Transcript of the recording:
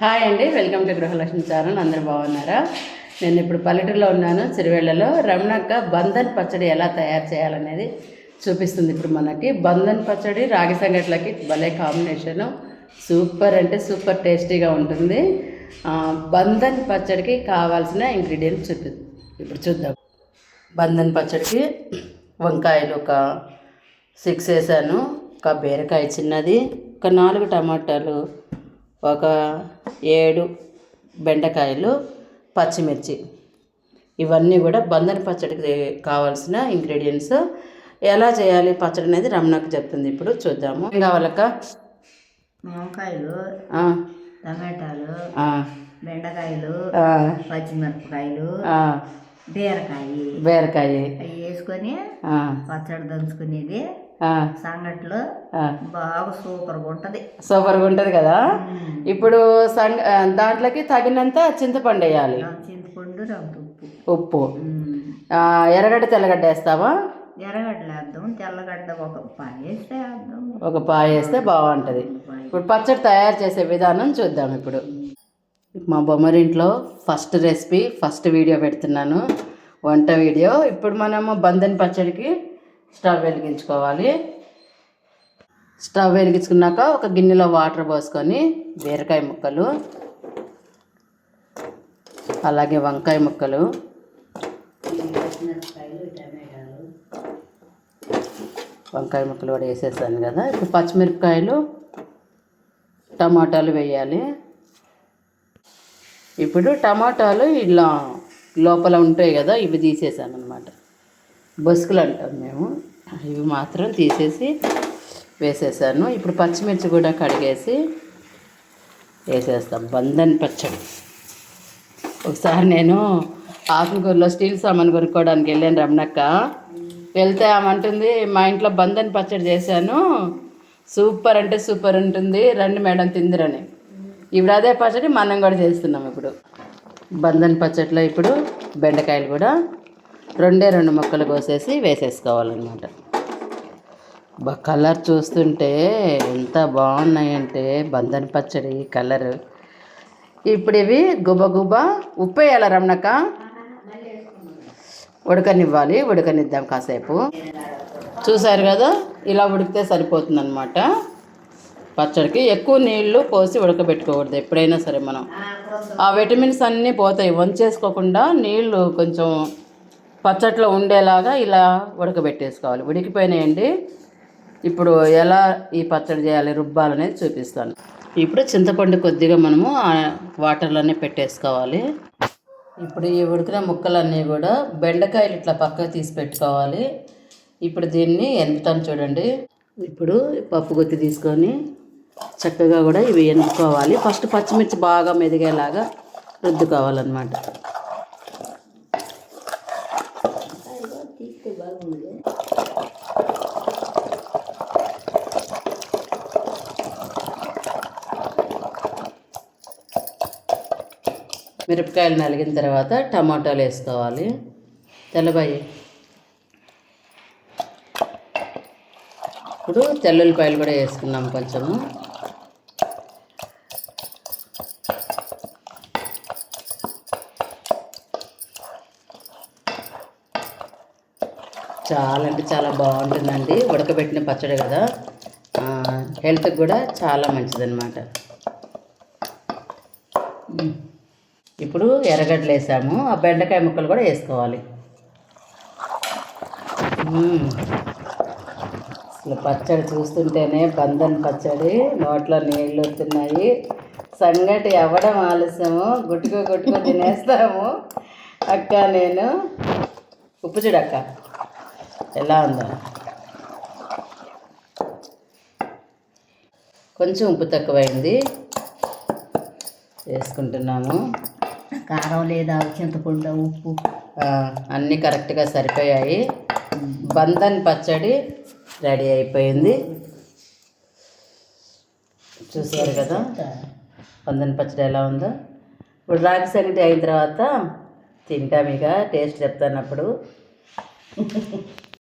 Hi అండి welcome to Gruhalakshmi channel అందరు బాగున్నారా? నేను ఇప్పుడు పల్లెటూరులో ఉన్నాను సిరివెళ్ళలో రమణక్క బంధన్ పచ్చడి ఎలా తయారు చేయాలనేది చూపిస్తుంది ఇప్పుడు మనకి. బంధన్ పచ్చడి రాగి సంగట్లకి భలే కాంబినేషను సూపర్ అంటే సూపర్ టేస్టీగా ఉంటుంది. బంధన్ పచ్చడికి కావాల్సిన ఇంగ్రీడియంట్స్ చూపి ఇప్పుడు చూద్దాం. బంధన్ పచ్చడికి వంకాయలు ఒక సిక్స్ వేసాను ఒక బీరకాయ చిన్నది ఒక నాలుగు టమాటాలు ఒక ఏడు బెండకాయలు పచ్చిమిర్చి. ఇవన్నీ కూడా బంధన పచ్చడికి కావాల్సిన ఇంగ్రీడియంట్స్. ఎలా చేయాలి పచ్చడి అనేది రమణకు చెప్తుంది. ఇప్పుడు చూద్దాము. ఏం కావాలక్క వంకాయలు టమాటాలు బెండకాయలు పచ్చిమిరపకాయలు బీరకాయ. బీరకాయ. వేసుకొని పచ్చడి దంచుకునేది. సంగట్లో. బాగా సూపర్గా ఉంటుంది. సూపర్గా ఉంటుంది కదా? ఇప్పుడు సంగ దాంట్లోకి తగినంత చింతపండు వేయాలి. చింతపండు ఉప్పు. ఎర్రగడ్డ తెల్లగడ్డ వేస్తావా? ఎర్రగడ్డలు వేద్దాం తెల్లగడ్డ ఒక పాయ వేస్తే వేద్దాం. ఒక పాయ వేస్తే బాగుంటుంది. ఇప్పుడు పచ్చడి తయారు చేసే విధానం చూద్దాం ఇప్పుడు. మా బొమ్మరింట్లో ఫస్ట్ రెసిపీ ఫస్ట్ వీడియో పెడుతున్నాను. వంట వీడియో. ఇప్పుడు మనము బంధన్ పచ్చడికి స్టవ్ వెలిగించుకోవాలి. స్టవ్ వెలిగించుకున్నాక ఒక గిన్నెలో వాటర్ పోసుకొని బీరకాయ ముక్కలు అలాగే వంకాయ ముక్కలు వంకాయ ముక్కలు కూడా వేసేసాను కదా. ఇప్పుడు పచ్చిమిరపకాయలు టమాటాలు వేయాలి. ఇప్పుడు టమాటాలు ఇలా లోపల ఉంటాయి కదా ఇవి తీసేసాను అనమాట బొసుకులు అంటాం మేము. ఇవి మాత్రం తీసేసి వేసేసాను. ఇప్పుడు పచ్చిమిర్చి కూడా కడిగేసి వేసేస్తాం. బంధన్ పచ్చడి. ఒకసారి నేను ఆకుకూరలో స్టీల్ సామాన్ కొనుక్కోవడానికి వెళ్ళాను రమణక్క. వెళ్తే ఏమంటుంది మా ఇంట్లో బంధన్ పచ్చడి చేశాను. సూపర్ అంటే సూపర్ ఉంటుంది. రండి మేడం తిందిరని. ఇప్పుడు అదే పచ్చడి మనం కూడా చేస్తున్నాం ఇప్పుడు. బంధన్ పచ్చడిలో ఇప్పుడు బెండకాయలు కూడా రెండే రెండు ముక్కలు కోసేసి వేసేసుకోవాలన్నమాట. కలర్ చూస్తుంటే ఎంత బాగున్నాయంటే బంధన్ పచ్చడి కలర్. ఇప్పుడు ఇవి గుబ గుబ ఉప్పు వేయాల రమణక ఉడకనివ్వాలి ఉడకనిద్దాం కాసేపు. చూసారు కదా ఇలా ఉడికితే సరిపోతుంది అనమాట పచ్చడికి ఎక్కువ నీళ్ళు పోసి ఉడకబెట్టుకోకూడదు ఎప్పుడైనా సరే మనం. ఆ విటమిన్స్ అన్నీ పోతాయి వంచేసుకోకుండా నీళ్ళు కొంచెం పచ్చట్లో ఉండేలాగా ఇలా ఉడకబెట్టేసుకోవాలి. ఉడికిపోయినాయండి. ఇప్పుడు ఎలా ఈ పచ్చడి చేయాలి రుబ్బాలనేది చూపిస్తాను. ఇప్పుడు చింతపండు కొద్దిగా మనము వాటర్లోనే పెట్టేసుకోవాలి. ఇప్పుడు ఈ ఉడికిన ముక్కలన్నీ కూడా బెండకాయలు ఇట్లా పక్కకు తీసి పెట్టుకోవాలి. ఇప్పుడు దీన్ని ఎనుపుతాను చూడండి. ఇప్పుడు పప్పు గుత్తి తీసుకొని చక్కగా కూడా ఇవి ఎనుపుకోవాలి ఫస్ట్ పచ్చిమిర్చి బాగా మెదిగేలాగా రుద్దుకోవాలన్నమాట. మిరపకాయలు నలిగిన తర్వాత టమాటాలు వేసుకోవాలి. తెల్లబాయి. ఇప్పుడు తెల్లుల్లిపాయలు కూడా వేసుకున్నాం కొంచెము. చాలా అంటే చాలా బాగుంటుందండి. ఉడకబెట్టిన పచ్చడి కదా. హెల్త్కి కూడా చాలా మంచిదన్నమాట. ఇప్పుడు ఎర్రగడ్డలు వేసాము. ఆ బెండకాయ ముక్కలు కూడా వేసుకోవాలి. అసలు పచ్చడి చూస్తుంటేనే బంధన్ పచ్చడి. నోట్లో నీళ్ళు వస్తున్నాయి. సంగటి అవ్వడం ఆలస్యము. గుట్టుకో గుట్టుకో తినేస్తాము. అక్క నేను. ఉప్పు చూడక్క ఎలా ఉందో కొంచెం ఉప్పు తక్కువైంది. వేసుకుంటున్నాము కారం లేదా చింతపండు ఉప్పు? అన్నీ కరెక్ట్గా సరిపోయాయి. బంధన్ పచ్చడి రెడీ అయిపోయింది. చూసారు కదా? బంధన్ పచ్చడి ఎలా ఉందో? ఇప్పుడు రాగి సంగటి అయిన తర్వాత తింటాం ఇక టేస్ట్ చెప్తాను అప్పుడు